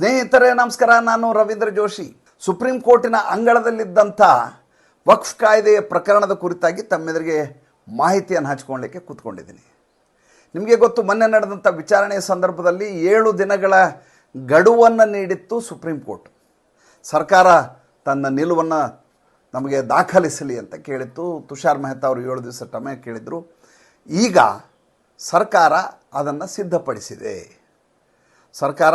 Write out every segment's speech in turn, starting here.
ಸ್ನೇಹಿತರೇ, ನಮಸ್ಕಾರ. ನಾನು ರವೀಂದ್ರ ಜೋಶಿ. ಸುಪ್ರೀಂ ಕೋರ್ಟಿನ ಅಂಗಳದಲ್ಲಿದ್ದಂಥ ವಕ್ಫ್ ಕಾಯ್ದೆಯ ಪ್ರಕರಣದ ಕುರಿತಾಗಿ ತಮ್ಮೆದುರಿಗೆ ಮಾಹಿತಿಯನ್ನು ಹಚ್ಕೊಳ್ಳಿಕ್ಕೆ ಕೂತ್ಕೊಂಡಿದ್ದೀನಿ. ನಿಮಗೆ ಗೊತ್ತು, ಮೊನ್ನೆ ನಡೆದಂಥ ವಿಚಾರಣೆಯ ಸಂದರ್ಭದಲ್ಲಿ ಏಳು ದಿನಗಳ ಗಡುವನ್ನು ನೀಡಿತ್ತು ಸುಪ್ರೀಂ ಕೋರ್ಟ್. ಸರ್ಕಾರ ತನ್ನ ನಿಲುವನ್ನು ನಮಗೆ ದಾಖಲಿಸಲಿ ಅಂತ ಕೇಳಿತ್ತು. ತುಷಾರ್ ಮೆಹ್ತಾ ಅವರು ಏಳು ದಿವಸ ಟಮೆ ಕೇಳಿದರು. ಈಗ ಸರ್ಕಾರ ಅದನ್ನು ಸಿದ್ಧಪಡಿಸಿದೆ. ಸರ್ಕಾರ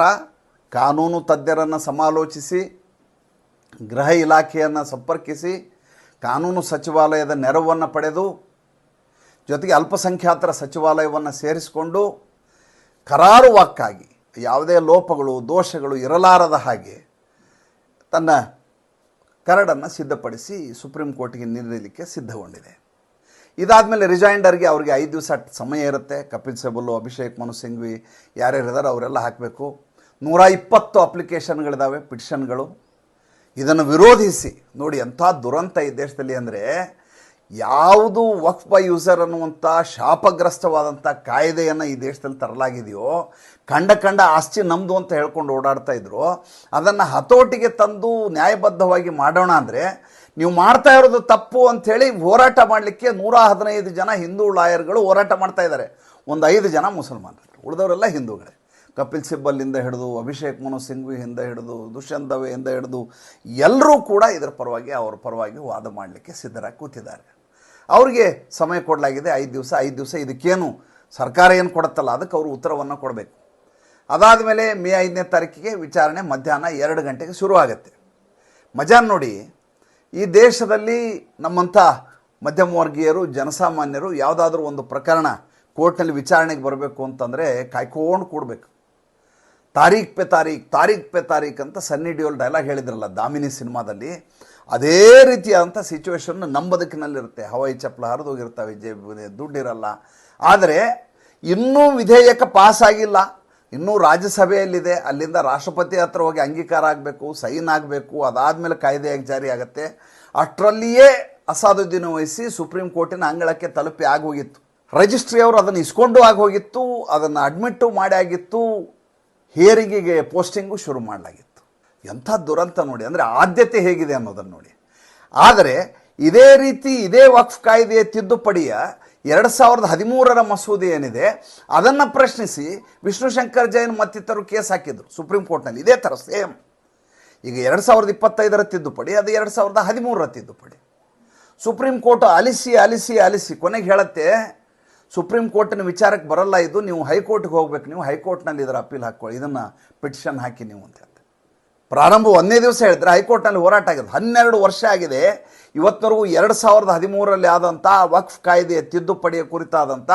ಕಾನೂನು ತಜ್ಞರನ್ನು ಸಮಾಲೋಚಿಸಿ, ಗೃಹ ಇಲಾಖೆಯನ್ನು ಸಂಪರ್ಕಿಸಿ, ಕಾನೂನು ಸಚಿವಾಲಯದ ನೆರವನ್ನು ಪಡೆದು, ಜೊತೆಗೆ ಅಲ್ಪಸಂಖ್ಯಾತರ ಸಚಿವಾಲಯವನ್ನು ಸೇರಿಸಿಕೊಂಡು ಕರಾರುವಾಕ್ಕಾಗಿ ಯಾವುದೇ ಲೋಪಗಳು, ದೋಷಗಳು ಇರಲಾರದ ಹಾಗೆ ತನ್ನ ಕರಡನ್ನು ಸಿದ್ಧಪಡಿಸಿ ಸುಪ್ರೀಂ ಕೋರ್ಟ್ಗೆ ನೀಡಲಿಕ್ಕೆ ಸಿದ್ಧಗೊಂಡಿದೆ. ಇದಾದ ಮೇಲೆ ರಿಜೈಂಡರ್ಗೆ ಅವರಿಗೆ ಐದು ದಿವಸ ಸಮಯ ಇರುತ್ತೆ. ಕಪಿಲ್ ಸಿಬಲ್ಲು ಅಭಿಷೇಕ್ ಮನು ಸಿಂಘ್ವಿ ಯಾರ್ಯಾರಿದ್ದಾರೆ ಅವರೆಲ್ಲ ಹಾಕಬೇಕು. ನೂರ ಇಪ್ಪತ್ತು ಅಪ್ಲಿಕೇಶನ್ಗಳಿದ್ದಾವೆ ಪಿಟಿಷನ್ಗಳು. ಇದನ್ನು ವಿರೋಧಿಸಿ, ನೋಡಿ ಎಂಥ ದುರಂತ ಈ ದೇಶದಲ್ಲಿ ಅಂದರೆ, ಯಾವುದು ವಕ್ಫ್ ಬೈ ಯೂಸರ್ ಅನ್ನುವಂಥ ಶಾಪಗ್ರಸ್ತವಾದಂಥ ಕಾಯ್ದೆಯನ್ನು ಈ ದೇಶದಲ್ಲಿ ತರಲಾಗಿದೆಯೋ ಕಂಡ ಕಂಡ ಆಸ್ತಿ ನಮ್ಮದು ಅಂತ ಹೇಳ್ಕೊಂಡು ಓಡಾಡ್ತಾ ಇದ್ರು, ಅದನ್ನು ಹತೋಟಿಗೆ ತಂದು ನ್ಯಾಯಬದ್ಧವಾಗಿ ಮಾಡೋಣ ಅಂದರೆ, ನೀವು ಮಾಡ್ತಾ ಇರೋದು ತಪ್ಪು ಅಂಥೇಳಿ ಹೋರಾಟ ಮಾಡಲಿಕ್ಕೆ ನೂರ ಹದಿನೈದು ಜನ ಹಿಂದೂ ಲಾಯರ್ಗಳು ಹೋರಾಟ ಮಾಡ್ತಾ ಇದ್ದಾರೆ. ಒಂದು ಐದು ಜನ ಮುಸಲ್ಮಾನರು. ಉಳಿದವರೆಲ್ಲ ಹಿಂದೂಗಳೇ. ಕಪಿಲ್ ಸಿಬ್ಬಲ್ಲಿಂದ ಹಿಡಿದು, ಅಭಿಷೇಕ್ ಮನು ಸಿಂಘ್ವಿಯಿಂದ ಹಿಡಿದು ದುಷ್ಯಂತ್ ದವೆಯಿಂದ ಹಿಡಿದು, ಎಲ್ಲರೂ ಕೂಡ ಇದರ ಪರವಾಗಿ, ಅವರ ಪರವಾಗಿ ವಾದ ಮಾಡಲಿಕ್ಕೆ ಸಿದ್ಧರಾಗಿ ಕೂತಿದ್ದಾರೆ. ಅವರಿಗೆ ಸಮಯ ಕೊಡಲಾಗಿದೆ, ಐದು ದಿವಸ ಐದು ದಿವಸ ಇದಕ್ಕೇನು ಸರ್ಕಾರ ಏನು ಕೊಡುತ್ತಲ್ಲ, ಅದಕ್ಕೆ ಅವರು ಉತ್ತರವನ್ನು ಕೊಡಬೇಕು. ಅದಾದ ಮೇಲೆ ಮೇ ಐದನೇ ತಾರೀಕಿಗೆ ವಿಚಾರಣೆ ಮಧ್ಯಾಹ್ನ ಎರಡು ಗಂಟೆಗೆ ಶುರು ಆಗುತ್ತೆ. ಮಜಾನ್ ನೋಡಿ, ಈ ದೇಶದಲ್ಲಿ ನಮ್ಮಂಥ ಮಧ್ಯಮ ವರ್ಗೀಯರು ಜನಸಾಮಾನ್ಯರು ಯಾವುದಾದ್ರೂ ಒಂದು ಪ್ರಕರಣ ಕೋರ್ಟ್ನಲ್ಲಿ ವಿಚಾರಣೆಗೆ ಬರಬೇಕು ಅಂತಂದರೆ ಕಾಯ್ಕೊಂಡು ಕೂಡಬೇಕು. ತಾರೀಖ್ ಪೆ ತಾರೀಖ್ ತಾರೀಖ್ ಪೆ ತಾರೀಖ್ ಅಂತ ಸನ್ನಿ ಡಿಯೋಲ್ ಡೈಲಾಗ್ ಹೇಳಿದ್ರಲ್ಲ ದಾಮಿನಿ ಸಿನಿಮಾದಲ್ಲಿ. ಅದೇ ರೀತಿಯಾದಂಥ ಸಿಚುವೇಶನ್ ನಮ್ಮ ಬದುಕಿನಲ್ಲಿರುತ್ತೆ. ಹವಾಯಿ ಚಪ್ಪಲ ಹರಿದು ಹೋಗಿರ್ತವೆ, ಜೇ ದುಡ್ಡಿರಲ್ಲ. ಆದರೆ ಇನ್ನೂ ವಿಧೇಯಕ ಪಾಸ್ ಆಗಿಲ್ಲ. ಇನ್ನೂ ರಾಜ್ಯಸಭೆಯಲ್ಲಿದೆ. ಅಲ್ಲಿಂದ ರಾಷ್ಟ್ರಪತಿ ಹತ್ರ ಹೋಗಿ ಅಂಗೀಕಾರ ಆಗಬೇಕು, ಸೈನ್ ಆಗಬೇಕು, ಅದಾದಮೇಲೆ ಕಾಯ್ದೆಯಾಗಿ ಜಾರಿ ಆಗುತ್ತೆ. ಅಷ್ಟರಲ್ಲಿಯೇ ಅಸಾದುದ್ದೀನ ವಹಿಸಿ ಸುಪ್ರೀಂ ಕೋರ್ಟಿನ ಅಂಗಳಕ್ಕೆ ತಲುಪಿ ಆಗೋಗಿತ್ತು. ರಿಜಿಸ್ಟ್ರಿಯವರು ಅದನ್ನು ಇಸ್ಕೊಂಡು ಆಗೋಗಿತ್ತು, ಅದನ್ನು ಅಡ್ಮಿಟ್ಟು ಮಾಡಿ ಆಗಿತ್ತು. ಹೇರಿಗೆಗೆ ಪೋಸ್ಟಿಂಗು ಶುರು ಮಾಡಲಾಗಿತ್ತು. ಎಂಥ ದುರಂತ ನೋಡಿ, ಅಂದರೆ ಆದ್ಯತೆ ಹೇಗಿದೆ ಅನ್ನೋದನ್ನು ನೋಡಿ. ಆದರೆ ಇದೇ ರೀತಿ ಇದೇ ವಕ್ಫ್ ಕಾಯ್ದೆಯ ತಿದ್ದುಪಡಿಯ ಎರಡು ಸಾವಿರದ ಹದಿಮೂರರ ಮಸೂದೆ ಏನಿದೆ, ಅದನ್ನು ಪ್ರಶ್ನಿಸಿ ವಿಷ್ಣುಶಂಕರ್ ಜೈನ್ ಮತ್ತಿತರರು ಕೇಸ್ ಹಾಕಿದ್ರು ಸುಪ್ರೀಂ ಕೋರ್ಟ್ನಲ್ಲಿ. ಇದೇ ಥರ ಸೇಮ್. ಈಗ ಎರಡು ಸಾವಿರದ ಇಪ್ಪತ್ತೈದರ ತಿದ್ದುಪಡಿ, ಅದು ಎರಡು ಸಾವಿರದ ಹದಿಮೂರರ ತಿದ್ದುಪಡಿ. ಸುಪ್ರೀಂ ಕೋರ್ಟ್ ಅಲಿಸಿ ಅಲಿಸಿ ಅಲಿಸಿ ಕೊನೆಗೆ ಹೇಳುತ್ತೆ ಸುಪ್ರೀಂ ಕೋರ್ಟಿನ ವಿಚಾರಕ್ಕೆ ಬರಲ್ಲ ಇದು, ನೀವು ಹೈಕೋರ್ಟ್ಗೆ ಹೋಗ್ಬೇಕು, ನೀವು ಹೈಕೋರ್ಟ್ನಲ್ಲಿ ಇದರ ಅಪೀಲ್ ಹಾಕ್ಕೊಳ್ಳಿ. ಇದನ್ನು ಪಿಟಿಷನ್ ಹಾಕಿ ನೀವು ಅಂತ ಹೇಳ್ತಾರೆ. ಪ್ರಾರಂಭ ಒಂದೇ ದಿವಸ ಹೇಳಿದ್ರೆ ಹೈಕೋರ್ಟ್ನಲ್ಲಿ ಹೋರಾಟ ಆಗಿದೆ. ಹನ್ನೆರಡು ವರ್ಷ ಆಗಿದೆ. ಇವತ್ತರೆಗೂ ಎರಡು ಸಾವಿರದ ಹದಿಮೂರರಲ್ಲಿ ಆದಂಥ ವಕ್ಫ್ ಕಾಯ್ದೆಯ ತಿದ್ದುಪಡಿಯ ಕುರಿತಾದಂಥ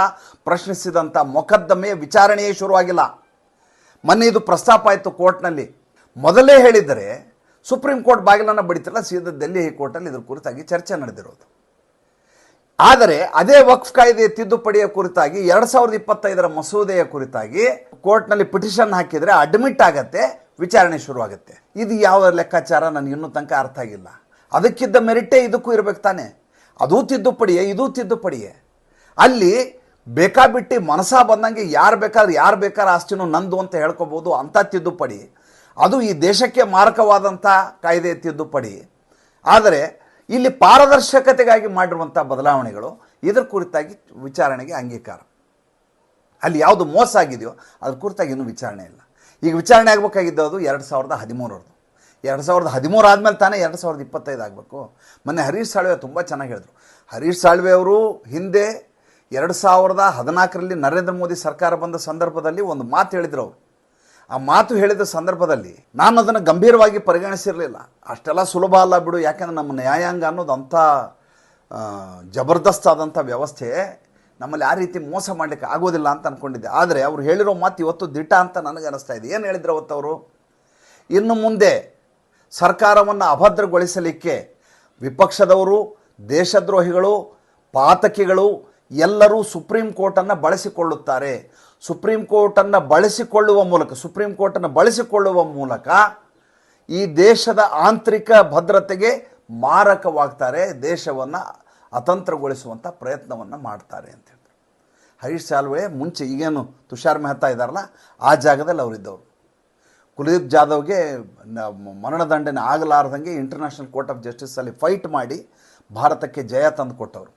ಪ್ರಶ್ನಿಸಿದಂಥ ಮೊಕದ್ದಮೆಯ ವಿಚಾರಣೆಯೇ ಶುರುವಾಗಿಲ್ಲ. ಮೊನ್ನೆ ಇದು ಪ್ರಸ್ತಾಪ ಆಯಿತು ಕೋರ್ಟ್ನಲ್ಲಿ. ಮೊದಲೇ ಹೇಳಿದರೆ ಸುಪ್ರೀಂ ಕೋರ್ಟ್ ಬಾಗಿಲನ್ನು ಬಡಿತಿಲ್ಲ ಸೀದಾ ಡೆಲ್ಲಿ ಹೈಕೋರ್ಟಲ್ಲಿ ಇದ್ರ ಕುರಿತಾಗಿ ಚರ್ಚೆ ನಡೆದಿರೋದು. ಆದರೆ ಅದೇ ವಕ್ಫ್ ಕಾಯ್ದೆ ತಿದ್ದುಪಡಿಯ ಕುರಿತಾಗಿ ಎರಡು ಸಾವಿರದ ಇಪ್ಪತ್ತೈದರ ಮಸೂದೆಯ ಕುರಿತಾಗಿ ಕೋರ್ಟ್ನಲ್ಲಿ ಪಿಟಿಷನ್ ಹಾಕಿದರೆ ಅಡ್ಮಿಟ್ ಆಗತ್ತೆ, ವಿಚಾರಣೆ ಶುರುವಾಗುತ್ತೆ. ಇದು ಯಾವ ಲೆಕ್ಕಾಚಾರ? ನನಗೆ ಇನ್ನೂ ತನಕ ಅರ್ಥ ಆಗಿಲ್ಲ. ಅದಕ್ಕಿದ್ದ ಮೆರಿಟೇ ಇದಕ್ಕೂ ಇರಬೇಕು ತಾನೆ. ಅದೂ ತಿದ್ದುಪಡಿಯೇ, ಇದೂ ತಿದ್ದುಪಡಿಯೇ. ಅಲ್ಲಿ ಬೇಕಾಬಿಟ್ಟು ಮನಸಾ ಬಂದಂಗೆ ಯಾರು ಬೇಕಾದ್ರೆ ಯಾರು ಬೇಕಾದ್ರೆ ಆಸ್ತಿನೂ ನಂದು ಅಂತ ಹೇಳ್ಕೊಬೋದು ಅಂಥ ತಿದ್ದುಪಡಿ. ಅದು ಈ ದೇಶಕ್ಕೆ ಮಾರಕವಾದಂಥ ಕಾಯ್ದೆ ತಿದ್ದುಪಡಿ. ಆದರೆ ಇಲ್ಲಿ ಪಾರದರ್ಶಕತೆಗಾಗಿ ಮಾಡಿರುವಂಥ ಬದಲಾವಣೆಗಳು ಇದರ ಕುರಿತಾಗಿ ವಿಚಾರಣೆಗೆ ಅಂಗೀಕಾರ. ಅಲ್ಲಿ ಯಾವುದು ಮೋಸ ಆಗಿದೆಯೋ ಅದ್ರ ಕುರಿತಾಗಿ ಇನ್ನೂ ವಿಚಾರಣೆ ಇಲ್ಲ. ಈಗ ವಿಚಾರಣೆ ಆಗಬೇಕಾಗಿದ್ದು ಅದು ಎರಡು ಸಾವಿರದ ಹದಿಮೂರರದು. ಎರಡು ಸಾವಿರದ ಹದಿಮೂರು ಆದಮೇಲೆ ತಾನೇ ಎರಡು ಸಾವಿರದ ಇಪ್ಪತ್ತೈದು ಆಗಬೇಕು. ಮೊನ್ನೆ ಹರೀಶ್ ಸಾಳ್ವೆ ತುಂಬ ಚೆನ್ನಾಗಿ ಹೇಳಿದ್ರು. ಹರೀಶ್ ಸಾಳ್ವೆ ಅವರು ಹಿಂದೆ ಎರಡು ಸಾವಿರದ ಹದಿನಾಲ್ಕರಲ್ಲಿ ನರೇಂದ್ರ ಮೋದಿ ಸರ್ಕಾರ ಬಂದ ಸಂದರ್ಭದಲ್ಲಿ ಒಂದು ಮಾತು ಹೇಳಿದರು ಅವರು. ಆ ಮಾತು ಹೇಳಿದ ಸಂದರ್ಭದಲ್ಲಿ ನಾನು ಅದನ್ನು ಗಂಭೀರವಾಗಿ ಪರಿಗಣಿಸಿರಲಿಲ್ಲ. ಅಷ್ಟೆಲ್ಲ ಸುಲಭ ಅಲ್ಲ ಬಿಡು, ಯಾಕೆಂದರೆ ನಮ್ಮ ನ್ಯಾಯಾಂಗ ಅನ್ನೋದು ಅಂಥ ಜಬರ್ದಸ್ತ್ ಆದಂಥ ವ್ಯವಸ್ಥೆ ನಮ್ಮಲ್ಲಿ ಆ ರೀತಿ ಮೋಸ ಮಾಡಲಿಕ್ಕೆ ಆಗೋದಿಲ್ಲ ಅಂತ ಅಂದ್ಕೊಂಡಿದ್ದೆ ಆದರೆ ಅವ್ರು ಹೇಳಿರೋ ಮಾತು ಇವತ್ತು ದಿಟ ಅಂತ ನನಗೆ ಅನಿಸ್ತಾ ಇದೆ. ಏನು ಹೇಳಿದ್ರು ಅವತ್ತವರು ಇನ್ನು ಮುಂದೆ ಸರ್ಕಾರವನ್ನು ಅಭದ್ರಗೊಳಿಸಲಿಕ್ಕೆ ವಿಪಕ್ಷದವರು, ದೇಶದ್ರೋಹಿಗಳು, ಪಾತಕಿಗಳು ಎಲ್ಲರೂ ಸುಪ್ರೀಂ ಕೋರ್ಟನ್ನು ಬಳಸಿಕೊಳ್ಳುತ್ತಾರೆ. ಸುಪ್ರೀಂ ಕೋರ್ಟನ್ನು ಬಳಸಿಕೊಳ್ಳುವ ಮೂಲಕ, ಸುಪ್ರೀಂ ಕೋರ್ಟನ್ನು ಬಳಸಿಕೊಳ್ಳುವ ಮೂಲಕ ಈ ದೇಶದ ಆಂತರಿಕ ಭದ್ರತೆಗೆ ಮಾರಕವಾಗ್ತಾರೆ, ದೇಶವನ್ನು ಅತಂತ್ರಗೊಳಿಸುವಂಥ ಪ್ರಯತ್ನವನ್ನು ಮಾಡ್ತಾರೆ ಅಂತ ಹೇಳಿದ್ರು ಹರೀಶ್ ಸಾಲ್ವೆ ಮುಂಚೆ ಈಗೇನು ತುಷಾರ್ ಮೆಹ್ತಾ ಇದ್ದಾರಲ್ಲ, ಆ ಜಾಗದಲ್ಲಿ ಅವರಿದ್ದವರು ಕುಲದೀಪ್ ಜಾಧವ್ಗೆ ಮರಣದಂಡನೆ ಆಗಲಾರ್ದಂಗೆ ಇಂಟರ್ನ್ಯಾಷನಲ್ ಕೋರ್ಟ್ ಆಫ್ ಜಸ್ಟಿಸಲ್ಲಿ ಫೈಟ್ ಮಾಡಿ ಭಾರತಕ್ಕೆ ಜಯ ತಂದು ಕೊಟ್ಟವರು.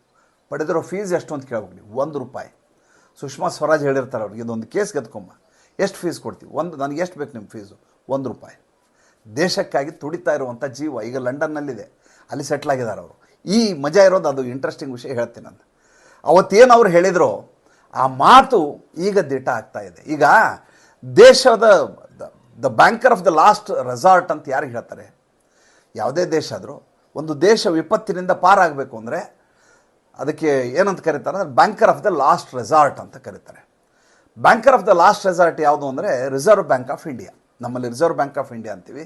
ಪಡೆದಿರೋ ಫೀಸ್ ಎಷ್ಟು ಅಂತ ಕೇಳ್ಬೇಕು ನೀವು? ಒಂದು ರೂಪಾಯಿ. ಸುಷ್ಮಾ ಸ್ವರಾಜ್ ಹೇಳಿರ್ತಾರೆ ಅವ್ರಿಗೆ, ಇದೊಂದು ಕೇಸ್ ಗೆದ್ಕೊಂಬ. ಎಷ್ಟು ಫೀಸ್ ಕೊಡ್ತೀವಿ? ಒಂದು, ನನಗೆ ಎಷ್ಟು ಬೇಕು ನಿಮ್ಮ ಫೀಸು ಒಂದು ರೂಪಾಯಿ. ದೇಶಕ್ಕಾಗಿ ತುಡಿತಾ ಇರುವಂಥ ಜೀವ ಈಗ ಲಂಡನ್ನಲ್ಲಿದೆ. ಅಲ್ಲಿ ಸೆಟ್ಲ್ ಆಗಿದ್ದಾರೆ ಅವರು. ಈ ಮಜಾ ಇರೋದು ಅದು ಇಂಟ್ರೆಸ್ಟಿಂಗ್ ವಿಷಯ ಹೇಳ್ತೀನಿ ನಾನು. ಅವತ್ತೇನು ಅವ್ರು ಹೇಳಿದ್ರು, ಆ ಮಾತು ಈಗ ದಿಟ ಆಗ್ತಾ ಇದೆ. ಈಗ ದೇಶದ, the banker of the last resort ಅಂತ ಯಾರು ಹೇಳ್ತಾರೆ? ಯಾವುದೇ ದೇಶ ಆದರೂ. ಒಂದು ದೇಶ ವಿಪತ್ತಿನಿಂದ ಪಾರಾಗಬೇಕು ಅಂದರೆ ಅದಕ್ಕೆ ಏನಂತ ಕರೀತಾರೆ ಅಂದರೆ banker of the last resort ಅಂತ ಕರೀತಾರೆ. Banker of the last resort ಯಾವುದು ಅಂದರೆ ರಿಸರ್ವ್ ಬ್ಯಾಂಕ್ ಆಫ್ ಇಂಡಿಯಾ ನಮ್ಮಲ್ಲಿ ರಿಸರ್ವ್ ಬ್ಯಾಂಕ್ ಆಫ್ ಇಂಡಿಯಾ ಅಂತೀವಿ.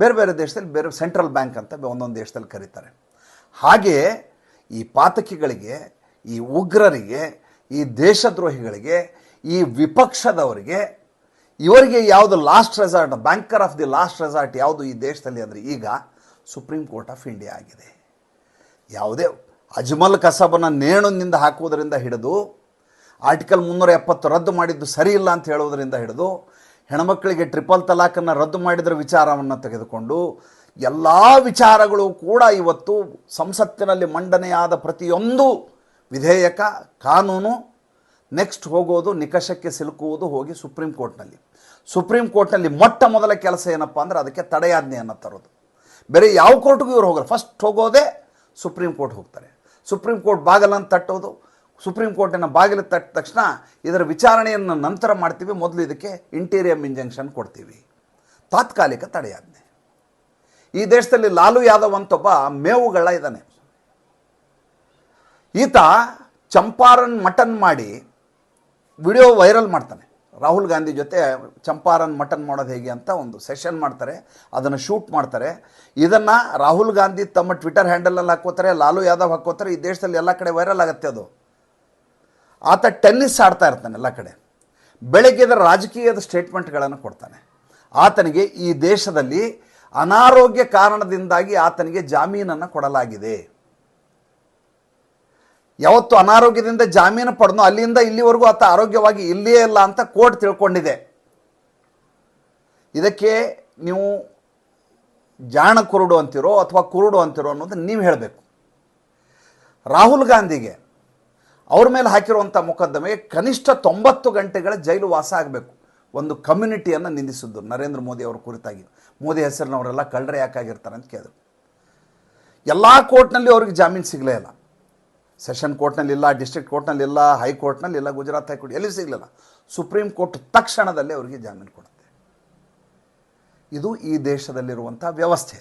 ಬೇರೆ ಬೇರೆ ದೇಶದಲ್ಲಿ ಬೇರೆ ಸೆಂಟ್ರಲ್ ಬ್ಯಾಂಕ್ ಅಂತ ಒಂದೊಂದು ದೇಶದಲ್ಲಿ ಕರೀತಾರೆ. ಹಾಗೆಯೇ ಈ ಪಾತಕಿಗಳಿಗೆ, ಈ ಉಗ್ರರಿಗೆ, ಈ ದೇಶದ್ರೋಹಿಗಳಿಗೆ, ಈ ವಿಪಕ್ಷದವರಿಗೆ ಇವರಿಗೆ ಯಾವುದು last resort banker of the last resort ಯಾವುದು ಈ ದೇಶದಲ್ಲಿ ಅಂದರೆ ಈಗ ಸುಪ್ರೀಂ ಕೋರ್ಟ್ ಆಫ್ ಇಂಡಿಯಾ ಆಗಿದೆ. ಯಾವುದೇ ಅಜ್ಮಲ್ ಕಸಬನ ನೇಣುನಿಂದ ಹಾಕುವುದರಿಂದ ಹಿಡಿದು ಆರ್ಟಿಕಲ್ ಮುನ್ನೂರ ಎಪ್ಪತ್ತು ರದ್ದು ಮಾಡಿದ್ದು ಸರಿ ಇಲ್ಲ ಅಂತ ಹೇಳುವುದರಿಂದ ಹಿಡಿದು ಹೆಣ್ಮಕ್ಕಳಿಗೆ ಟ್ರಿಪಲ್ ತಲಾಖನ್ನು ರದ್ದು ಮಾಡಿದ್ರ ವಿಚಾರವನ್ನು ತೆಗೆದುಕೊಂಡು ಎಲ್ಲ ವಿಚಾರಗಳು ಕೂಡ ಇವತ್ತು ಸಂಸತ್ತಿನಲ್ಲಿ ಮಂಡನೆಯಾದ ಪ್ರತಿಯೊಂದು ವಿಧೇಯಕ, ಕಾನೂನು ನೆಕ್ಸ್ಟ್ ಹೋಗೋದು, ನಿಕಷಕ್ಕೆ ಸಿಲುಕುವುದು ಹೋಗಿ ಸುಪ್ರೀಂ ಕೋರ್ಟ್ನಲ್ಲಿ. ಸುಪ್ರೀಂ ಕೋರ್ಟ್ನಲ್ಲಿ ಮೊಟ್ಟ ಮೊದಲ ಕೆಲಸ ಏನಪ್ಪ ಅಂದರೆ ಅದಕ್ಕೆ ತಡೆಯಾಜ್ಞೆಯನ್ನು ತರೋದು. ಬೇರೆ ಯಾವ ಕೋರ್ಟ್ಗೂ ಇವರು ಹೋಗಲ್ಲ. ಫಸ್ಟ್ ಹೋಗೋದೇ ಸುಪ್ರೀಂ ಕೋರ್ಟ್ ಹೋಗ್ತಾರೆ. ಸುಪ್ರೀಂ ಕೋರ್ಟ್ ಬಾಗಿಲನ್ನು ತಟ್ಟೋದು, ಸುಪ್ರೀಂ ಕೋರ್ಟಿನ ಬಾಗಿಲು ತಟ್ಟ ತಕ್ಷಣ ಇದರ ವಿಚಾರಣೆಯನ್ನು ನಂತರ ಮಾಡ್ತೀವಿ. ಮೊದಲು ಇದಕ್ಕೆ ಇಂಟೀರಿಯಮ್ ಇಂಜೆಕ್ಷನ್ ಕೊಡ್ತೀವಿ. ತಾತ್ಕಾಲಿಕ ತಡೆಯಾಜ್ಞೆ. ಈ ದೇಶದಲ್ಲಿ ಲಾಲು ಯಾದವ್ ಅಂತೊಬ್ಬ ಮೇವುಗಳ ಇದ್ದಾನೆ. ಈತ ಚಂಪಾರನ್ ಮಟನ್ ಮಾಡಿ ವಿಡಿಯೋ ವೈರಲ್ ಮಾಡ್ತಾನೆ. ರಾಹುಲ್ ಗಾಂಧಿ ಜೊತೆ ಚಂಪಾರನ್ ಮಟನ್ ಮಾಡೋದು ಹೇಗೆ ಅಂತ ಒಂದು ಸೆಷನ್ ಮಾಡ್ತಾರೆ, ಅದನ್ನು ಶೂಟ್ ಮಾಡ್ತಾರೆ. ಇದನ್ನು ರಾಹುಲ್ ಗಾಂಧಿ ತಮ್ಮ ಟ್ವಿಟರ್ ಹ್ಯಾಂಡಲಲ್ಲಿ ಹಾಕೋತಾರೆ ಲಾಲು ಯಾದವ್ ಹಾಕೋತಾರೆ ಈ ದೇಶದಲ್ಲಿ ಎಲ್ಲ ಕಡೆ ವೈರಲ್ ಆಗುತ್ತೆ ಅದು. ಆತ ಟೆನ್ನಿಸ್ ಆಡ್ತಾ ಇರ್ತಾನೆ ಎಲ್ಲ ಕಡೆ. ಬೆಳಗ್ಗೆದ ರಾಜಕೀಯದ ಸ್ಟೇಟ್ಮೆಂಟ್ಗಳನ್ನು ಕೊಡ್ತಾನೆ. ಆತನಿಗೆ ಈ ದೇಶದಲ್ಲಿ ಅನಾರೋಗ್ಯ ಕಾರಣದಿಂದಾಗಿ ಆತನಿಗೆ ಜಾಮೀನನ್ನು ಕೊಡಲಾಗಿದೆ. ಯಾವತ್ತು ಅನಾರೋಗ್ಯದಿಂದ ಜಾಮೀನು ಪಡೆದು ಅಲ್ಲಿಂದ ಇಲ್ಲಿವರೆಗೂ ಆತ ಆರೋಗ್ಯವಾಗಿ ಇಲ್ಲಿಯೇ ಇಲ್ಲ ಅಂತ ಕೋರ್ಟ್ ತಿಳ್ಕೊಂಡಿದೆ. ಇದಕ್ಕೆ ನೀವು ಜಾಣ ಕುರುಡು ಅಂತಿರೋ ಅಥವಾ ಕುರುಡು ಅಂತಿರೋ ಅನ್ನೋದು ನೀವು ಹೇಳಬೇಕು. ರಾಹುಲ್ ಗಾಂಧಿಗೆ ಅವ್ರ ಮೇಲೆ ಹಾಕಿರುವಂಥ ಮೊಕದ್ದಮೆಗೆ ಕನಿಷ್ಠ ತೊಂಬತ್ತು ಗಂಟೆಗಳ ಜೈಲು ವಾಸ ಆಗಬೇಕು. ಒಂದು ಕಮ್ಯುನಿಟಿಯನ್ನು ನಿಂದಿಸಿದ್ದು ನರೇಂದ್ರ ಮೋದಿ ಅವರ ಕುರಿತಾಗಿ. ಮೋದಿ ಹೆಸರಿನವರೆಲ್ಲ ಕಳ್ಳರೆ ಯಾಕಾಗಿರ್ತಾರೆ ಅಂತ ಕೇಳಿದ್ರು. ಎಲ್ಲ ಕೋರ್ಟ್ನಲ್ಲಿ ಅವ್ರಿಗೆ ಜಾಮೀನು ಸಿಗಲೇ ಇಲ್ಲ. ಸೆಷನ್ ಕೋರ್ಟ್ನಲ್ಲಿಲ್ಲ, ಡಿಸ್ಟ್ರಿಕ್ಟ್ ಕೋರ್ಟ್ನಲ್ಲಿಲ್ಲ, ಹೈಕೋರ್ಟ್ನಲ್ಲಿಲ್ಲ, ಗುಜರಾತ್ ಹೈಕೋರ್ಟ್ ಎಲ್ಲಿ ಸಿಗಲಿಲ್ಲ. ಸುಪ್ರೀಂ ಕೋರ್ಟ್ ತಕ್ಷಣದಲ್ಲೇ ಅವರಿಗೆ ಜಾಮೀನು ಕೊಡುತ್ತೆ. ಇದು ಈ ದೇಶದಲ್ಲಿರುವಂಥ ವ್ಯವಸ್ಥೆ.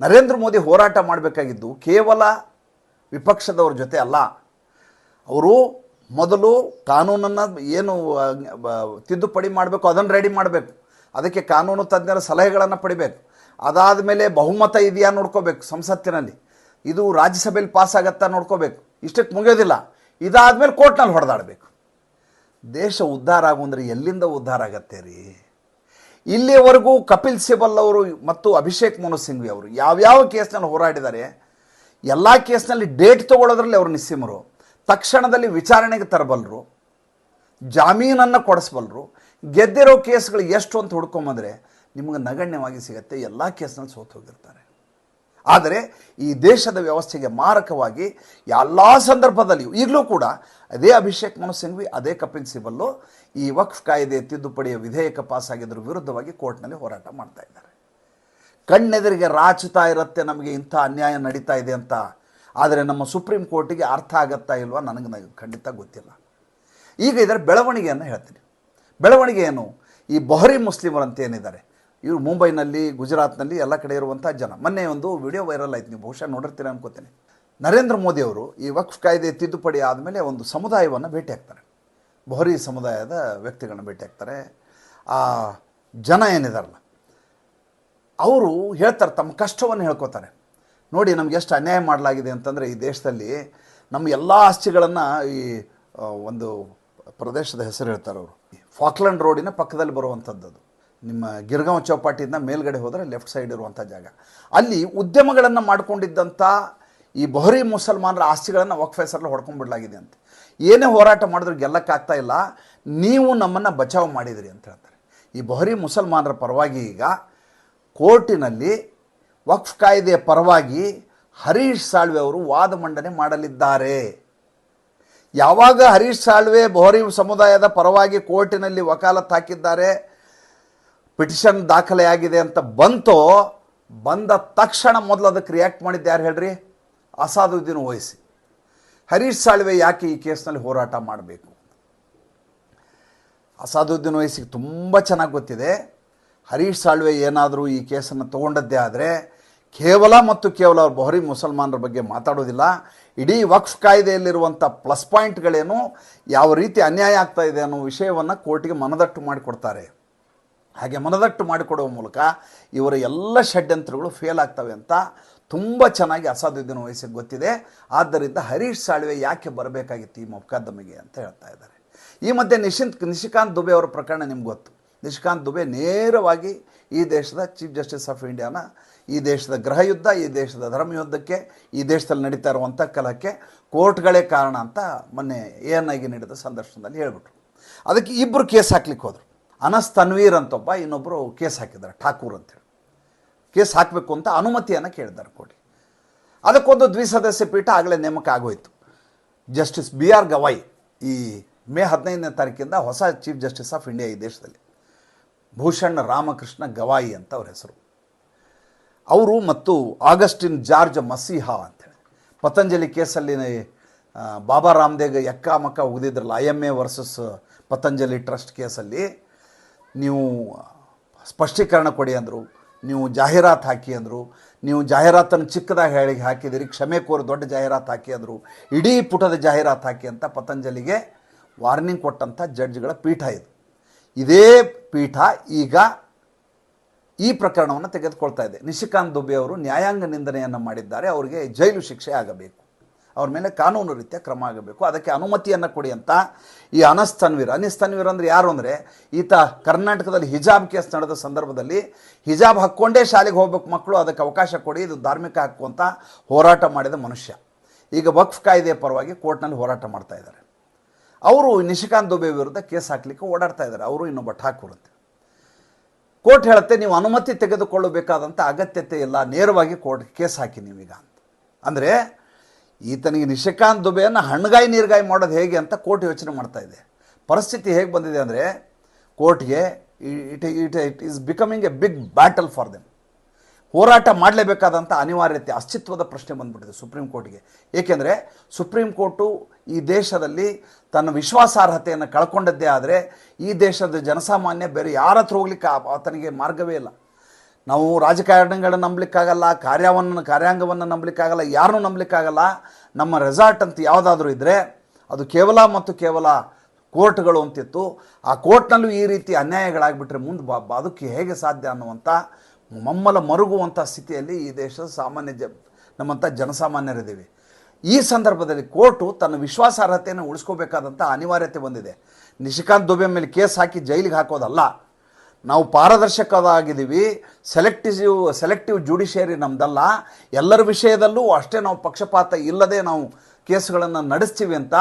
ನರೇಂದ್ರ ಮೋದಿ ಹೋರಾಟ ಮಾಡಬೇಕಾಗಿದ್ದು ಕೇವಲ ವಿಪಕ್ಷದವ್ರ ಜೊತೆ ಅಲ್ಲ. ಅವರು ಮೊದಲು ಕಾನೂನನ್ನು ಏನು ತಿದ್ದುಪಡಿ ಮಾಡಬೇಕು, ಅದನ್ನು ರೆಡಿ ಮಾಡಬೇಕು. ಅದಕ್ಕೆ ಕಾನೂನು ತಜ್ಞರ ಸಲಹೆಗಳನ್ನು ಪಡಿಬೇಕು. ಅದಾದ ಮೇಲೆ ಬಹುಮತ ಇದೆಯಾ ನೋಡ್ಕೋಬೇಕು ಸಂಸತ್ತಿನಲ್ಲಿ. ಇದು ರಾಜ್ಯಸಭೆಯಲ್ಲಿ ಪಾಸ್ ಆಗತ್ತಾ ನೋಡ್ಕೋಬೇಕು. ಇಷ್ಟಕ್ಕೆ ಮುಗಿಯೋದಿಲ್ಲ. ಇದಾದಮೇಲೆ ಕೋರ್ಟ್ನಲ್ಲಿ ಹೊಡೆದಾಡಬೇಕು. ದೇಶ ಉದ್ಧಾರ ಆಗು ಅಂದರೆ ಎಲ್ಲಿಂದ ಉದ್ಧಾರ ಆಗತ್ತೆ ರೀ? ಇಲ್ಲಿಯವರೆಗೂ ಕಪಿಲ್ ಸಿಬಲ್ ಅವರು ಮತ್ತು ಅಭಿಷೇಕ್ ಮನು ಸಿಂಘ್ವಿ ಅವರು ಯಾವ್ಯಾವ ಕೇಸ್ನಲ್ಲಿ ಹೋರಾಡಿದ್ದಾರೆ, ಎಲ್ಲ ಕೇಸ್ನಲ್ಲಿ ಡೇಟ್ ತಗೊಳ್ಳೋದ್ರಲ್ಲಿ ಅವರು ನಿಸ್ಸೀಮರು, ತಕ್ಷಣದಲ್ಲಿ ವಿಚಾರಣೆಗೆ ತರಬಲ್ಲರು ಜಾಮೀನನ್ನು ಕೊಡಿಸ್ಬಲ್ಲರು ಗೆದ್ದಿರೋ ಕೇಸ್ಗಳು ಎಷ್ಟು ಅಂತ ಹುಡ್ಕೊಂಬಂದರೆ ನಿಮಗೆ ನಗಣ್ಯವಾಗಿ ಸಿಗತ್ತೆ, ಎಲ್ಲ ಕೇಸ್ನಲ್ಲಿ ಸೋತು ಹೋಗಿರ್ತಾರೆ. ಆದರೆ ಈ ದೇಶದ ವ್ಯವಸ್ಥೆಗೆ ಮಾರಕವಾಗಿ ಎಲ್ಲ ಸಂದರ್ಭದಲ್ಲಿಯೂ, ಈಗಲೂ ಕೂಡ ಅದೇ ಅಭಿಷೇಕ್ ಮನು ಸಿಂಘ್ವಿ, ಅದೇ ಕಪಿಲ್ ಸಿಬಲ್ಲು ಈ ವಕ್ಫ್ ಕಾಯ್ದೆ ತಿದ್ದುಪಡಿಯ ವಿಧೇಯಕ ಪಾಸ್ ಆಗಿದ್ದರ ವಿರುದ್ಧವಾಗಿ ಕೋರ್ಟ್ನಲ್ಲಿ ಹೋರಾಟ ಮಾಡ್ತಾ ಇದ್ದಾರೆ. ಕಣ್ಣೆದುರಿಗೆ ರಾಚುತ್ತಾ ಇರುತ್ತೆ ನಮಗೆ ಇಂಥ ಅನ್ಯಾಯ ನಡೀತಾ ಇದೆ ಅಂತ. ಆದರೆ ನಮ್ಮ ಸುಪ್ರೀಂ ಕೋರ್ಟಿಗೆ ಅರ್ಥ ಆಗತ್ತಾ ಇಲ್ವಾ ನನಗೆ ನನಗೆ ಖಂಡಿತ ಗೊತ್ತಿಲ್ಲ. ಈಗ ಇದರ ಬೆಳವಣಿಗೆಯನ್ನು ಹೇಳ್ತೀನಿ. ಬೆಳವಣಿಗೆ ಏನು? ಈ ಬೊಹರಿ ಮುಸ್ಲಿಮರಂತ ಏನಿದ್ದಾರೆ ಇವರು ಮುಂಬೈನಲ್ಲಿ, ಗುಜರಾತ್ನಲ್ಲಿ ಎಲ್ಲ ಕಡೆ ಇರುವಂಥ ಜನ. ಮೊನ್ನೆ ಒಂದು ವಿಡಿಯೋ ವೈರಲ್ ಆಯ್ತು, ನೀವು ಬಹುಶಃ ನೋಡಿರ್ತೀರ ಅನ್ಕೋತೇನೆ. ನರೇಂದ್ರ ಮೋದಿ ಅವರು ಈ ವಕ್ಫ್ ಕಾಯ್ದೆ ತಿದ್ದುಪಡಿ ಆದಮೇಲೆ ಒಂದು ಸಮುದಾಯವನ್ನು ಭೇಟಿ ಆಗ್ತಾರೆ. ಬೊಹರಿ ಸಮುದಾಯದ ವ್ಯಕ್ತಿಗಳನ್ನ ಭೇಟಿ ಆಗ್ತಾರೆ. ಆ ಜನ ಏನಿದಾರಲ್ಲ, ಅವರು ಹೇಳ್ತಾರೆ, ತಮ್ಮ ಕಷ್ಟವನ್ನು ಹೇಳ್ಕೊತಾರೆ. ನೋಡಿ, ನಮ್ಗೆ ಎಷ್ಟು ಅನ್ಯಾಯ ಮಾಡಲಾಗಿದೆ ಅಂತಂದರೆ, ಈ ದೇಶದಲ್ಲಿ ನಮ್ಮ ಎಲ್ಲ ಆಸ್ತಿಗಳನ್ನು ಈ ಒಂದು ಪ್ರದೇಶದ ಹೆಸರು ಹೇಳ್ತಾರೆ ಅವರು. ಫಾಕ್ಲೆಂಡ್ ರೋಡಿನ ಪಕ್ಕದಲ್ಲಿ ಬರುವಂಥದ್ದು ನಿಮ್ಮ ಗಿರ್ಗಾಂವ್ ಚೌಪಾಟಿಯಿಂದ ಮೇಲ್ಗಡೆ ಹೋದರೆ ಲೆಫ್ಟ್ ಸೈಡ್ ಇರುವಂಥ ಜಾಗ. ಅಲ್ಲಿ ಉದ್ಯಮಗಳನ್ನು ಮಾಡಿಕೊಂಡಿದ್ದಂಥ ಈ ಬೊಹರಿ ಮುಸಲ್ಮಾನರ ಆಸ್ತಿಗಳನ್ನು ವಕ್ಫ್ ಹೆಸರಲ್ಲಿ ಹೊಡ್ಕೊಂಡ್ಬಿಡ್ಲಾಗಿದೆ ಅಂತ. ಏನೇ ಹೋರಾಟ ಮಾಡಿದ್ರು ಗೆಲ್ಲಕ್ಕಾಗ್ತಾ ಇಲ್ಲ. ನೀವು ನಮ್ಮನ್ನು ಬಚಾವ್ ಮಾಡಿದಿರಿ ಅಂತ ಹೇಳ್ತಾರೆ. ಈ ಬೊಹರಿ ಮುಸಲ್ಮಾನರ ಪರವಾಗಿ ಈಗ ಕೋರ್ಟಿನಲ್ಲಿ ವಕ್ಫ್ ಕಾಯ್ದೆಯ ಪರವಾಗಿ ಹರೀಶ್ ಸಾಳ್ವೆ ಅವರು ವಾದ ಮಂಡನೆ ಮಾಡಲಿದ್ದಾರೆ. ಯಾವಾಗ ಹರೀಶ್ ಸಾಳ್ವೆ ಬೊಹರಿ ಸಮುದಾಯದ ಪರವಾಗಿ ಕೋರ್ಟಿನಲ್ಲಿ ವಕಾಲತ್ ಹಾಕಿದ್ದಾರೆ? ಪಿಟಿಷನ್ ದಾಖಲೆಯಾಗಿದೆ ಅಂತ ಬಂತೋ, ಬಂದ ತಕ್ಷಣ ಮೊದಲು ಅದಕ್ಕೆ ರಿಯಾಕ್ಟ್ ಮಾಡಿದ್ದು ಯಾರು ಹೇಳ್ರಿ? ಅಸಾದುದ್ದೀನ್ ವಹಿಸಿ ಹರೀಶ್ ಸಾಳ್ವೆ ಯಾಕೆ ಈ ಕೇಸ್ನಲ್ಲಿ ಹೋರಾಟ ಮಾಡಬೇಕು? ಅಸಾದುದ್ದೀನ್ ವಹಿಸಿಗೆ ತುಂಬ ಚೆನ್ನಾಗಿ ಗೊತ್ತಿದೆ. ಹರೀಶ್ ಸಾಳ್ವೆ ಏನಾದರೂ ಈ ಕೇಸನ್ನು ತಗೊಂಡದ್ದೇ ಆದರೆ ಕೇವಲ ಮತ್ತು ಕೇವಲ ಅವ್ರು ಬಹರಿ ಮುಸಲ್ಮಾನರ ಬಗ್ಗೆ ಮಾತಾಡೋದಿಲ್ಲ. ಇಡೀ ವಕ್ಫ್ ಕಾಯ್ದೆಯಲ್ಲಿರುವಂಥ ಪ್ಲಸ್ ಪಾಯಿಂಟ್ಗಳೇನು ಯಾವ ರೀತಿ ಅನ್ಯಾಯ ಆಗ್ತಾ ಇದೆ ಅನ್ನೋ ವಿಷಯವನ್ನು ಕೋರ್ಟಿಗೆ ಮನದಟ್ಟು ಮಾಡಿಕೊಡ್ತಾರೆ. ಹಾಗೆ ಮನದಟ್ಟು ಮಾಡಿಕೊಡುವ ಮೂಲಕ ಇವರ ಎಲ್ಲ ಷಡ್ಯಂತ್ರಗಳು ಫೇಲ್ ಆಗ್ತವೆ ಅಂತ ತುಂಬ ಚೆನ್ನಾಗಿ ಅಸಾದುದ್ದೀನ್ ವಯಸ್ಸಿಗೆ ಗೊತ್ತಿದೆ. ಆದ್ದರಿಂದ ಹರೀಶ್ ಸಾಳ್ವೆ ಯಾಕೆ ಬರಬೇಕಾಗಿತ್ತು ಈ ಮೊಕದ್ದಮೆಗೆ ಅಂತ ಹೇಳ್ತಾ ಇದ್ದಾರೆ. ಈ ಮಧ್ಯೆ ನಿಶಿಂತ್, ನಿಶಿಕಾಂತ್ ದುಬೆ ಅವರ ಪ್ರಕರಣ ನಿಮ್ಗೆ ಗೊತ್ತು. ನಿಶಿಕಾಂತ್ ದುಬೆ ನೇರವಾಗಿ ಈ ದೇಶದ ಚೀಫ್ ಜಸ್ಟಿಸ್ ಆಫ್ ಇಂಡಿಯಾನ ಈ ದೇಶದ ಗೃಹ ಯುದ್ಧ, ಈ ದೇಶದ ಧರ್ಮಯುದ್ಧಕ್ಕೆ ಈ ದೇಶದಲ್ಲಿ ನಡೀತಾ ಇರುವಂಥ ಕಲಹಕ್ಕೆ ಕೋರ್ಟ್ಗಳೇ ಕಾರಣ ಅಂತ ಮೊನ್ನೆ ಎನ್ ಐಗೆ ನೀಡಿದ ಸಂದರ್ಶನದಲ್ಲಿ ಹೇಳ್ಬಿಟ್ರು. ಅದಕ್ಕೆ ಇಬ್ಬರು ಕೇಸ್ ಹಾಕ್ಲಿಕ್ಕೆ ಹೋದರು. ಅನಸ್ ತನ್ವೀರ್ ಅಂತ ಒಬ್ಬ ಇನ್ನೊಬ್ಬರು ಕೇಸ್ ಹಾಕಿದ್ದಾರೆ, ಠಾಕೂರ್ ಅಂತೇಳಿ ಕೇಸ್ ಹಾಕಬೇಕು ಅಂತ ಅನುಮತಿಯನ್ನು ಕೇಳಿದ್ದಾರೆ ಕೊಡಿ ಅದಕ್ಕೊಂದು ದ್ವಿಸದಸ್ಯ ಪೀಠ ಆಗಲೇ ನೇಮಕ ಆಗೋಯ್ತು. ಜಸ್ಟಿಸ್ ಬಿ ಆರ್ ಗವಾಯಿ ಈ ಮೇ ಹದಿನೈದನೇ ತಾರೀಕಿಂದ ಹೊಸ ಚೀಫ್ ಜಸ್ಟಿಸ್ ಆಫ್ ಇಂಡಿಯಾ ಈ ದೇಶದಲ್ಲಿ. ಭೂಷಣ್ ರಾಮಕೃಷ್ಣ ಗವಾಯಿ ಅಂತ ಅವ್ರ ಹೆಸರು. ಅವರು ಮತ್ತು ಆಗಸ್ಟಿನ್ ಜಾರ್ಜ್ ಮಸೀಹಾ ಅಂತೇಳಿ ಪತಂಜಲಿ ಕೇಸಲ್ಲಿ ಬಾಬಾ ರಾಮದೇವ್ ಎಕ್ಕ ಮಕ್ಕ ಉಗಿದಿದ್ರಲ್ಲ, I M A versus Patanjali trust ಕೇಸಲ್ಲಿ ನೀವು ಸ್ಪಷ್ಟೀಕರಣ ಕೊಡಿ ಅಂದರು, ನೀವು ಜಾಹೀರಾತು ಹಾಕಿ ಅಂದರು, ನೀವು ಜಾಹೀರಾತನ್ನು ಚಿಕ್ಕದಾಗಿ ಹೇಳಿ ಹಾಕಿದಿರಿ ಕ್ಷಮೆ ಕೋರಿ ದೊಡ್ಡ ಜಾಹೀರಾತು ಹಾಕಿ ಅಂದರು, ಇಡೀ ಪುಟದ ಜಾಹೀರಾತು ಹಾಕಿ ಅಂತ ಪತಂಜಲಿಗೆ ವಾರ್ನಿಂಗ್ ಕೊಟ್ಟಂಥ ಜಡ್ಜ್ಗಳ ಪೀಠ ಇದು. ಇದೇ ಪೀಠ ಈಗ ಈ ಪ್ರಕರಣವನ್ನು ತೆಗೆದುಕೊಳ್ತಾ ಇದೆ. ನಿಶಿಕಾಂತ್ ದುಬೆ ಅವರು ನ್ಯಾಯಾಂಗ ನಿಂದನೆಯನ್ನು ಮಾಡಿದ್ದಾರೆ, ಅವರಿಗೆ ಜೈಲು ಶಿಕ್ಷೆ ಆಗಬೇಕು. ಅವ್ರ ಮೇಲೆ ಕಾನೂನು ರೀತಿಯ ಕ್ರಮ ಆಗಬೇಕು. ಅದಕ್ಕೆ ಅನುಮತಿಯನ್ನು ಕೊಡಿ ಅಂತ ಈ ಅನಸ್ ತನ್ವೀರ್ ಅನಸ್ ತನ್ವೀರ್ ಅಂದರೆ ಯಾರು ಅಂದರೆ ಈತ ಕರ್ನಾಟಕದಲ್ಲಿ ಹಿಜಾಬ್ ಕೇಸ್ ನಡೆದ ಸಂದರ್ಭದಲ್ಲಿ ಹಿಜಾಬ್ ಹಾಕ್ಕೊಂಡೇ ಶಾಲೆಗೆ ಹೋಗ್ಬೇಕು ಮಕ್ಕಳು, ಅದಕ್ಕೆ ಅವಕಾಶ ಕೊಡಿ, ಇದು ಧಾರ್ಮಿಕ ಹಕ್ಕು ಅಂತ ಹೋರಾಟ ಮಾಡಿದ ಮನುಷ್ಯ. ಈಗ ವಕ್ಫ್ ಕಾಯ್ದೆಯ ಪರವಾಗಿ ಕೋರ್ಟ್ನಲ್ಲಿ ಹೋರಾಟ ಮಾಡ್ತಾ ಇದ್ದಾರೆ. ಅವರು ನಿಶಿಕಾಂತ್ ದುಬೆ ವಿರುದ್ಧ ಕೇಸ್ ಹಾಕಲಿಕ್ಕೆ ಓಡಾಡ್ತಾ ಇದ್ದಾರೆ. ಅವರು ಇನ್ನೊಬ್ಬ ಠಾಕೂರ್ ಅಂತ. ಕೋರ್ಟ್ ಹೇಳುತ್ತೆ, ನೀವು ಅನುಮತಿ ತೆಗೆದುಕೊಳ್ಳಬೇಕಾದಂಥ ಅಗತ್ಯತೆ ಇಲ್ಲ, ನೇರವಾಗಿ ಕೋರ್ಟ್ ಕೇಸ್ ಹಾಕಿ ನೀವೀಗ ಅಂತ. ಅಂದರೆ ಈತನಿಗೆ ನಿಶಿಕಾಂತ್ ದುಬೆಯನ್ನು ಹಣ್ಗಾಯಿ ನೀರ್ಗಾಯಿ ಮಾಡೋದು ಹೇಗೆ ಅಂತ ಕೋರ್ಟ್ ಯೋಚನೆ ಮಾಡ್ತಾ ಇದೆ. ಪರಿಸ್ಥಿತಿ ಹೇಗೆ ಬಂದಿದೆ ಅಂದರೆ, ಕೋರ್ಟ್ಗೆ it it it is becoming a big battle for them. ಹೋರಾಟ ಮಾಡಲೇಬೇಕಾದಂಥ ಅನಿವಾರ್ಯತೆ, ಅಸ್ತಿತ್ವದ ಪ್ರಶ್ನೆ ಬಂದ್ಬಿಟ್ಟಿದೆ ಸುಪ್ರೀಂ ಕೋರ್ಟ್ಗೆ. ಏಕೆಂದರೆ, ಸುಪ್ರೀಂ ಕೋರ್ಟು ಈ ದೇಶದಲ್ಲಿ ತನ್ನ ವಿಶ್ವಾಸಾರ್ಹತೆಯನ್ನು ಕಳ್ಕೊಂಡದ್ದೇ ಆದರೆ, ಈ ದೇಶದ ಜನಸಾಮಾನ್ಯ ಬೇರೆ ಯಾರ ಹತ್ರ ಹೋಗ್ಲಿಕ್ಕೆ ಆತನಿಗೆ ಮಾರ್ಗವೇ ಇಲ್ಲ. ನಾವು ರಾಜಕಾರಣಿಗಳನ್ನ ನಂಬಲಿಕ್ಕಾಗಲ್ಲ, ಕಾರ್ಯವನ್ನು, ಕಾರ್ಯಾಂಗವನ್ನು ನಂಬಲಿಕ್ಕಾಗಲ್ಲ, ಯಾರನ್ನೂ ನಂಬಲಿಕ್ಕಾಗಲ್ಲ, ನಮ್ಮ ರೆಸಾರ್ಟ್ ಅಂತ ಯಾವುದಾದ್ರೂ ಇದ್ದರೆ ಅದು ಕೇವಲ ಮತ್ತು ಕೇವಲ ಕೋರ್ಟ್ಗಳು ಅಂತಿತ್ತು. ಆ ಕೋರ್ಟ್ನಲ್ಲೂ ಈ ರೀತಿ ಅನ್ಯಾಯಗಳಾಗಿಬಿಟ್ರೆ ಮುಂದೆ ಬಾ, ಬದುಕಿ ಹೇಗೆ ಸಾಧ್ಯ ಅನ್ನುವಂಥ ಮಮ್ಮಲ ಮರುಗುವಂಥ ಸ್ಥಿತಿಯಲ್ಲಿ ಈ ದೇಶದ ಸಾಮಾನ್ಯ ಜ ನಮ್ಮಂಥ ಜನಸಾಮಾನ್ಯರಿದ್ದೀವಿ. ಈ ಸಂದರ್ಭದಲ್ಲಿ ಕೋರ್ಟು ತನ್ನ ವಿಶ್ವಾಸಾರ್ಹತೆಯನ್ನು ಉಳಿಸ್ಕೋಬೇಕಾದಂಥ ಅನಿವಾರ್ಯತೆ ಬಂದಿದೆ. ನಿಶಿಕಾಂತ್ ದುಬೆ ಮೇಲೆ ಕೇಸ್ ಹಾಕಿ ಜೈಲಿಗೆ ಹಾಕೋದಲ್ಲ. ನಾವು ಪಾರದರ್ಶಕವಾಗಿದ್ದೀವಿ ಸೆಲೆಕ್ಟಿವ್ ಸೆಲೆಕ್ಟಿವ್ ಜುಡಿಷಿಯರಿ ನಮ್ದಲ್ಲ. ಎಲ್ಲರ ವಿಷಯದಲ್ಲೂ ಅಷ್ಟೇ ನಾವು ಪಕ್ಷಪಾತ ಇಲ್ಲದೆ ನಾವು ಕೇಸುಗಳನ್ನು ನಡೆಸ್ತೀವಿ ಅಂತ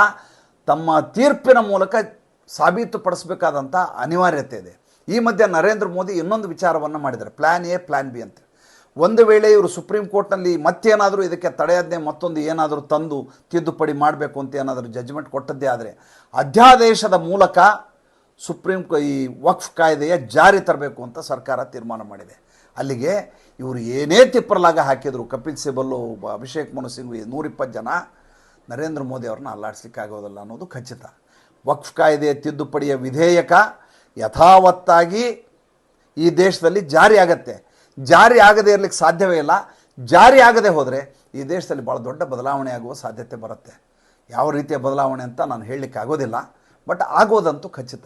ತಮ್ಮ ತೀರ್ಪಿನ ಮೂಲಕ ಸಾಬೀತುಪಡಿಸಬೇಕಾದಂಥ ಅನಿವಾರ್ಯತೆ ಇದೆ. ಈ ಮಧ್ಯೆ ನರೇಂದ್ರ ಮೋದಿ ಇನ್ನೊಂದು ವಿಚಾರವನ್ನು ಮಾಡಿದ್ದಾರೆ. ಪ್ಲ್ಯಾನ್ ಎ ಪ್ಲ್ಯಾನ್ ಬಿ ಅಂತ. ಒಂದು ವೇಳೆ ಇವರು ಸುಪ್ರೀಂ ಕೋರ್ಟ್ನಲ್ಲಿ ಮತ್ತೇನಾದರೂ ಇದಕ್ಕೆ ತಡೆಯಾಜ್ಞೆ ಮತ್ತೊಂದು ಏನಾದರೂ ತಂದು ತಿದ್ದುಪಡಿ ಮಾಡಬೇಕು ಅಂತ ಏನಾದರೂ ಜಜ್ಮೆಂಟ್ ಕೊಟ್ಟದ್ದೇ ಆದರೆ, ಅಧ್ಯಾದೇಶದ ಮೂಲಕ ಸುಪ್ರೀಂ ಈ ವಕ್ಫ್ ಕಾಯ್ದೆಯ ಜಾರಿ ತರಬೇಕು ಅಂತ ಸರ್ಕಾರ ತೀರ್ಮಾನ ಮಾಡಿದೆ. ಅಲ್ಲಿಗೆ ಇವರು ಏನೇ ತಿಪ್ಪರಲಾಗ ಹಾಕಿದರು, ಕಪಿಲ್ ಸಿಬಲ್ಲು ಅಭಿಷೇಕ್ ಮನು ಸಿಂಗ್ ನೂರಿಪ್ಪತ್ತು ಜನ ನರೇಂದ್ರ ಮೋದಿ ಅವ್ರನ್ನ ಅಲ್ಲಾಡಿಸ್ಲಿಕ್ಕೆ ಆಗೋದಿಲ್ಲ ಅನ್ನೋದು ಖಚಿತ. ವಕ್ಫ್ ಕಾಯ್ದೆಯ ತಿದ್ದುಪಡಿಯ ವಿಧೇಯಕ ಯಥಾವತ್ತಾಗಿ ಈ ದೇಶದಲ್ಲಿ ಜಾರಿ ಆಗತ್ತೆ. ಜಾರಿ ಆಗದೇ ಇರಲಿಕ್ಕೆ ಸಾಧ್ಯವೇ ಇಲ್ಲ. ಜಾರಿ ಆಗದೆ ಹೋದರೆ ಈ ದೇಶದಲ್ಲಿ ಭಾಳ ದೊಡ್ಡ ಬದಲಾವಣೆ ಆಗುವ ಸಾಧ್ಯತೆ ಬರುತ್ತೆ. ಯಾವ ರೀತಿಯ ಬದಲಾವಣೆ ಅಂತ ನಾನು ಹೇಳಲಿಕ್ಕೆ ಆಗೋದಿಲ್ಲ, ಬಟ್ ಆಗೋದಂತೂ ಖಚಿತ.